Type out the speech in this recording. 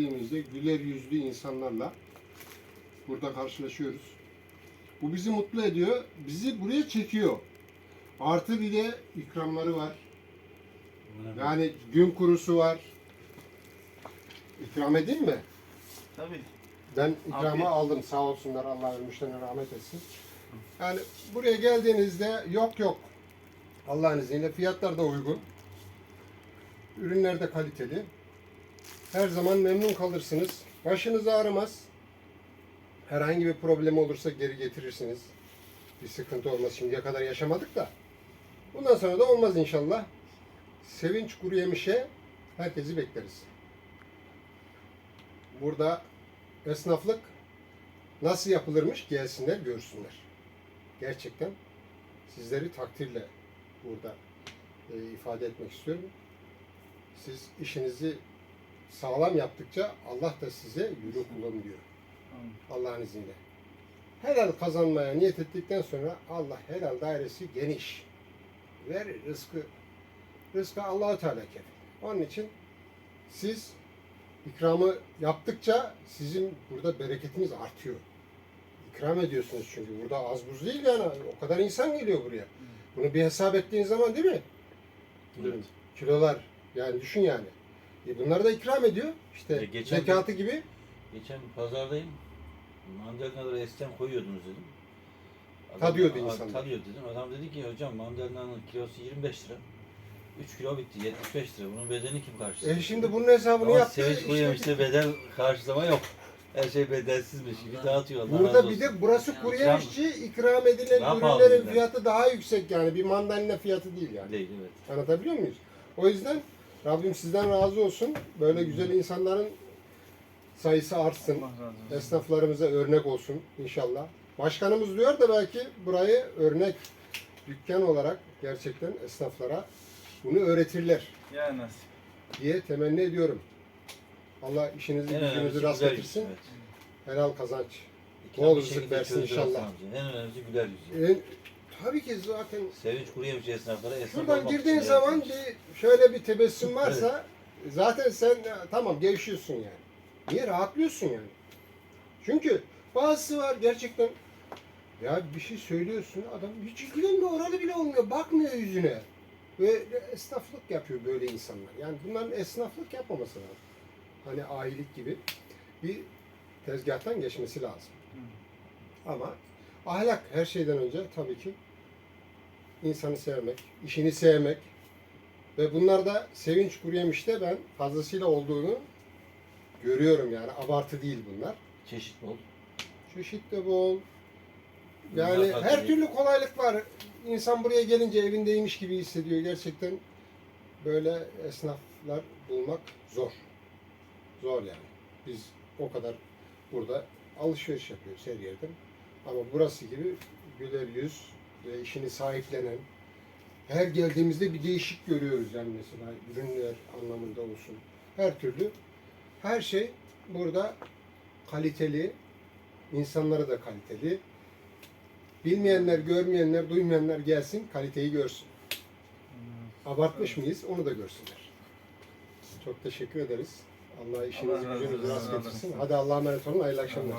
geldiğimizde güler yüzlü insanlarla burada karşılaşıyoruz. Bu bizi mutlu ediyor. Bizi buraya çekiyor. Artı bir de ikramları var. Yani gün kurusu var. İkram edeyim mi? Tabii. Ben ikramı Afiyet. aldım sağ olsunlar Allah ölmüşlerine rahmet etsin. Yani buraya geldiğinizde yok yok Allah'ın izniyle fiyatlar da uygun. Ürünler de kaliteli. Her zaman memnun kalırsınız. Başınız ağrımaz. Herhangi bir problem olursa geri getirirsiniz. Bir sıkıntı olmaz. Şimdiye kadar yaşamadık da. Bundan sonra da olmaz inşallah. Sevinç Kuru Yemiş'e herkesi bekleriz. Burada esnaflık nasıl yapılırmış gelsinler görsünler. Gerçekten sizleri takdirle burada e, ifade etmek istiyorum. Siz işinizi sağlam yaptıkça Allah da size yürü kulum diyor. Allah'ın izniyle. Helal kazanmaya niyet ettikten sonra Allah helal dairesi geniş. Verir rızkı. Rızkı Allah-u Teala kefil. Onun için siz ikramı yaptıkça sizin burada bereketiniz artıyor. İkram ediyorsunuz çünkü. Burada az buz değil yani. O kadar insan geliyor buraya. Bunu bir hesap ettiğin zaman değil mi? Evet. Kilolar. Yani düşün yani. E bunları da ikram ediyor. İşte E geçen zekatı gibi. Geçen pazardayım. Mandalinaları eskiden koyuyordunuz dedim. Tadıyordu Adam- insanlar. Tadıyor dedim. Adam dedi ki hocam mandalinanın kilosu 25 lira. 3 kilo bitti 75 lira. Bunun bedelini kim karşılayacak? E şimdi bunun hesabını Ama yaptı. sevinç işte. koyuyormuş bedel karşılama yok. Her şey bedelsizmiş gibi dağıtıyor. Allah razı Burada olsun. bir de burası kuru ikram- yemişçi ikram edilen Daha pahalı ürünlerin fiyatı daha yüksek yani. Bir mandalina fiyatı değil yani. Değil evet. Anlatabiliyor muyuz? O yüzden Rabbim sizden razı olsun. Böyle güzel insanların sayısı artsın. Esnaflarımıza örnek olsun inşallah. Başkanımız diyor da belki burayı örnek dükkan olarak gerçekten esnaflara bunu öğretirler Ya nasip. diye temenni ediyorum. Allah işinizi En önemlisi gücünüzü rast güler yüz. getirsin. Evet. Helal kazanç. Bol bir rızık şekilde versin inşallah. sadece. En önemlisi güler yüz. En, tabii ki zaten Sevinç kuru yemiş esnaflara esnaf Şuradan olmak girdiğin için zaman bir şöyle bir tebessüm varsa zaten sen ya, tamam gevşiyorsun yani. Niye rahatlıyorsun yani? Çünkü bazısı var gerçekten ya bir şey söylüyorsun adam hiç ilgilenmiyor oralı bile olmuyor bakmıyor yüzüne. Ve esnaflık yapıyor böyle insanlar. Yani bunların esnaflık yapmaması lazım. Hani ahilik gibi bir tezgahtan geçmesi lazım. Ama ahlak her şeyden önce tabii ki insanı sevmek, işini sevmek ve bunlarda sevinç kuru yemişte ben fazlasıyla olduğunu görüyorum yani abartı değil bunlar. Çeşit bol. Çeşit de bol. Yani Bunlar her türlü kolaylık var. İnsan buraya gelince evindeymiş gibi hissediyor. Gerçekten böyle esnaflar bulmak zor. Zor yani. Biz o kadar burada alışveriş yapıyoruz her yerden. Ama burası gibi güler yüz ve işini sahiplenen her geldiğimizde bir değişik görüyoruz yani mesela ürünler anlamında olsun. Her türlü her şey burada kaliteli, insanları da kaliteli. Bilmeyenler, görmeyenler, duymayanlar gelsin, kaliteyi görsün. Abartmış mıyız? Onu da görsünler. Çok teşekkür ederiz. Allah işinizi gücünüzü rast getirsin. Hadi Allah'a emanet olun. Hayırlı akşamlar.